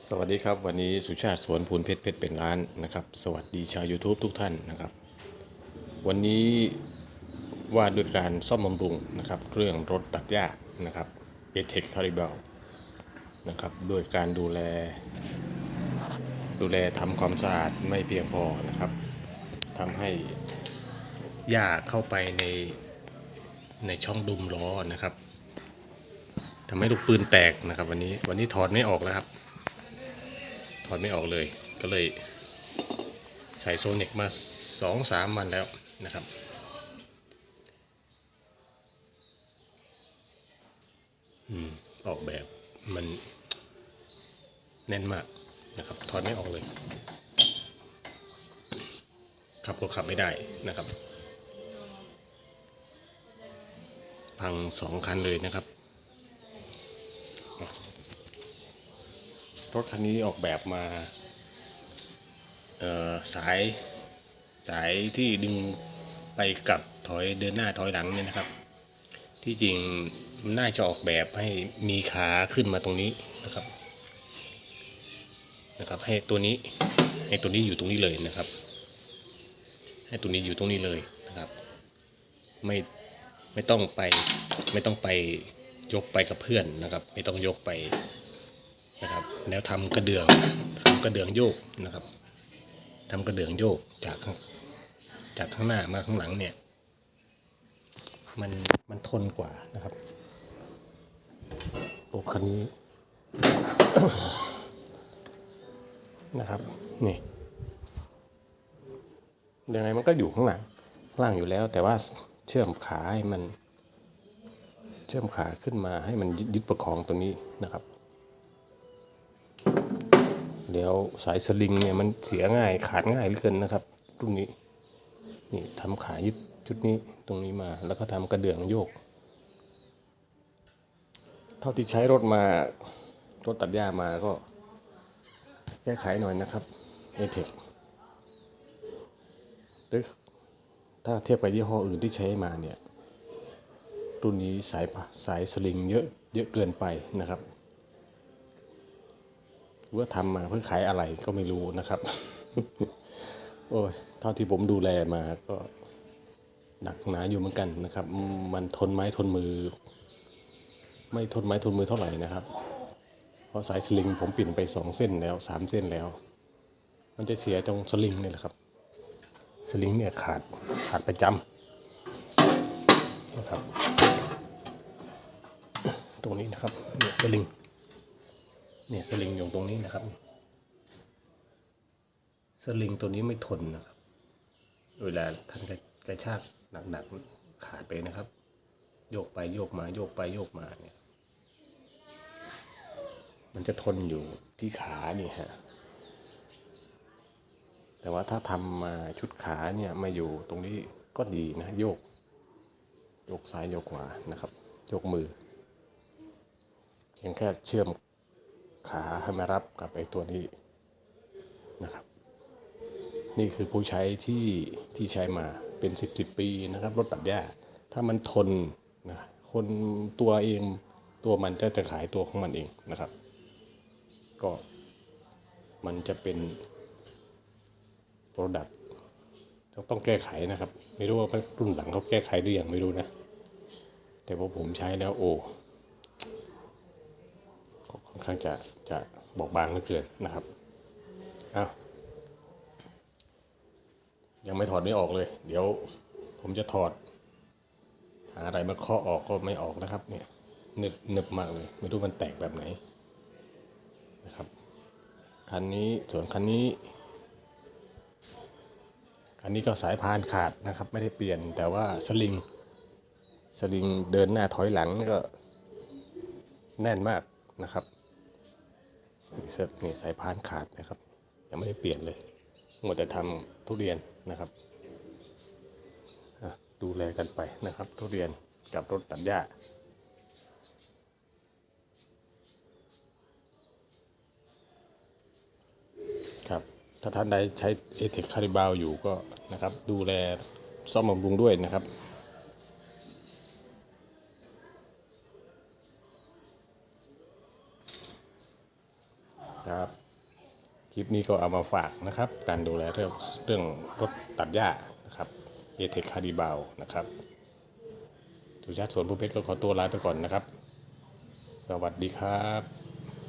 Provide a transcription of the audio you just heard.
สวัสดีครับ วันนี้สุชาติสวนพูนเพชรเพชรเป็นร้านนะครับ สวัสดีชาว YouTube ทุกท่านนะครับ วันนี้ว่าด้วยการซ่อมบำรุงนะครับ เครื่องรถตัดหญ้านะครับเอเทคคาริเบลนะครับด้วยการดูแล ดูแลทำความสะอาดไม่เพียงพอนะครับทำให้หญ้าเข้าไปในในช่องดุมล้อนะครับทำให้ลูกปืนแตกนะครับ วันนี้วันนี้ถอดไม่ออกแล้วครับ ถอดไม่ออกเลย ก็เลยใส่โซนิกมาสองสามวันแล้วนะครับอืมออกแบบมันแน่นมากนะครับ ถอดไม่ออกเลย ขับก็ขับไม่ได้นะครับ พังสองคันเลยนะครับ รถคันนี้ออกแบบมาสายสายที่ดึงไปกลับถอยเดินหน้าถอยหลังเนี่ยนะครับ ที่จริงมันน่าจะออกแบบให้มีขาขึ้นมาตรงนี้นะครับ นะครับ ให้ตัวนี้ให้ตัวนี้อยู่ตรงนี้เลยนะครับ ให้ตัวนี้อยู่ตรงนี้เลยนะครับ ไม่ไม่ต้องไปไม่ต้องไปยกไปกับเพื่อนนะครับ ไม่ต้องยกไป นะครับแล้วทำกระเดื่องทำกระเดื่องโยกนะครับทำกระเดื่องโยกจากจากข้างหน้ามาข้างหลังเนี่ย มันมันทนกว่านะครับรถคันนี้นะครับนี่ยังไงมันก็อยู่ข้างหลังล่างอยู่แล้ว แต่ว่าเชื่อมขาให้มัน เชื่อมขาขึ้นมาให้มันยึดยึดประคองตัวนี้นะครับ เดี๋ยวสายสลิงเนี่ยมันเสียง่ายขาดง่ายเหลือเกินนะครับรุ่นนี้นี่ทำขายึดชุดนี้ตรงนี้มาแล้วก็ทำกระเดื่องโยก เท่าที่ใช้รถมารถตัดหญ้ามาก็แก้ไขหน่อยนะครับเอเทคหรือถ้าเทียบกับยี่ห้ออื่นที่ใช้มาเนี่ยรุ่นนี้สายสายสลิงเยอะเยอะเกินไปนะครับ ว่าทำมาเพื่อขายอะไรก็ไม่รู้นะครับ โอ้ยเท่าที่ผมดูแลมาก็หนักหนาอยู่เหมือนกันนะครับ มันทนไม้ทนมือ ไม่ทนไม้ทนมือเท่าไหร่นะครับ เพราะสายสลิงผมเปลี่ยนไปสองเส้นแล้วสามเส้นแล้ว มันจะเสียตรงสลิงนี่แหละครับ สลิงเนี่ยขาดขาดประจำนะครับ ตรงนี้นะครับเนี่ยสลิง เนี่ยสลิงอยู่ตรงนี้นะครับ สลิงตัวนี้ไม่ทนนะครับ เวลาท่านกระชากหนักๆขาดไปนะครับ โยกไปโยกมาโยกไปโยกมาเนี่ย มันจะทนอยู่ที่ขานี่ฮะแต่ว่าถ้าทำมาชุดขาเนี่ยมาอยู่ตรงนี้ก็ดีนะโยก โยกซ้ายโยกขวานะครับ โยกมือเพียงแค่เชื่อม ขาให้มารับกับไอ้ตัวนี้นะครับ นี่คือผู้ใช้ที่ที่ใช้มาเป็นสิบสิบปีนะครับรถตัดหญ้าถ้ามันทนนะคนตัวเองตัวมันจะจะขายตัวของมันเองนะครับ ก็มันจะเป็นโปรดักต์ต้องแก้ไขนะครับ ไม่รู้ว่ารุ่นหลังเขาแก้ไขหรือยังไม่รู้นะ แต่ว่าผมใช้แล้วโอ้ ค่อนข้างจะจะบอกบางเหลือเกินนะครับอ้าวยังไม่ถอดไม่ออกเลย เดี๋ยวผมจะถอด หาอะไรมาเคาะออกก็ไม่ออกนะครับเนี่ยหนึบหนึบมากเลย ไม่รู้มันแตกแบบไหนนะครับคันนี้ส่วนคันนี้คันนี้ก็สายพานขาดนะครับ ไม่ได้เปลี่ยนแต่ว่าสลิงสลิงเดินหน้าถอยหลังก็แน่นมากนะครับ เสื้อนี่สายพานขาดนะครับ ยังไม่ได้เปลี่ยนเลยหมดแต่ทำทุเรียนนะครับดูแลกันไปนะครับ ทุเรียนกับรถตัดหญ้าครับถ้าท่านใดใช้เอเทคคาริบาวอยู่ก็นะครับ ดูแลซ่อมบำรุงด้วยนะครับ ครับ คลิปนี้ก็เอามาฝากนะครับ การดูแลเรื่องเรื่องรถตัดหญ้านะครับเอเทคคาริบาวนะครับสุชาติสวนผู้เพชรก็ขอตัวลาไปก่อนนะครับ สวัสดีครับ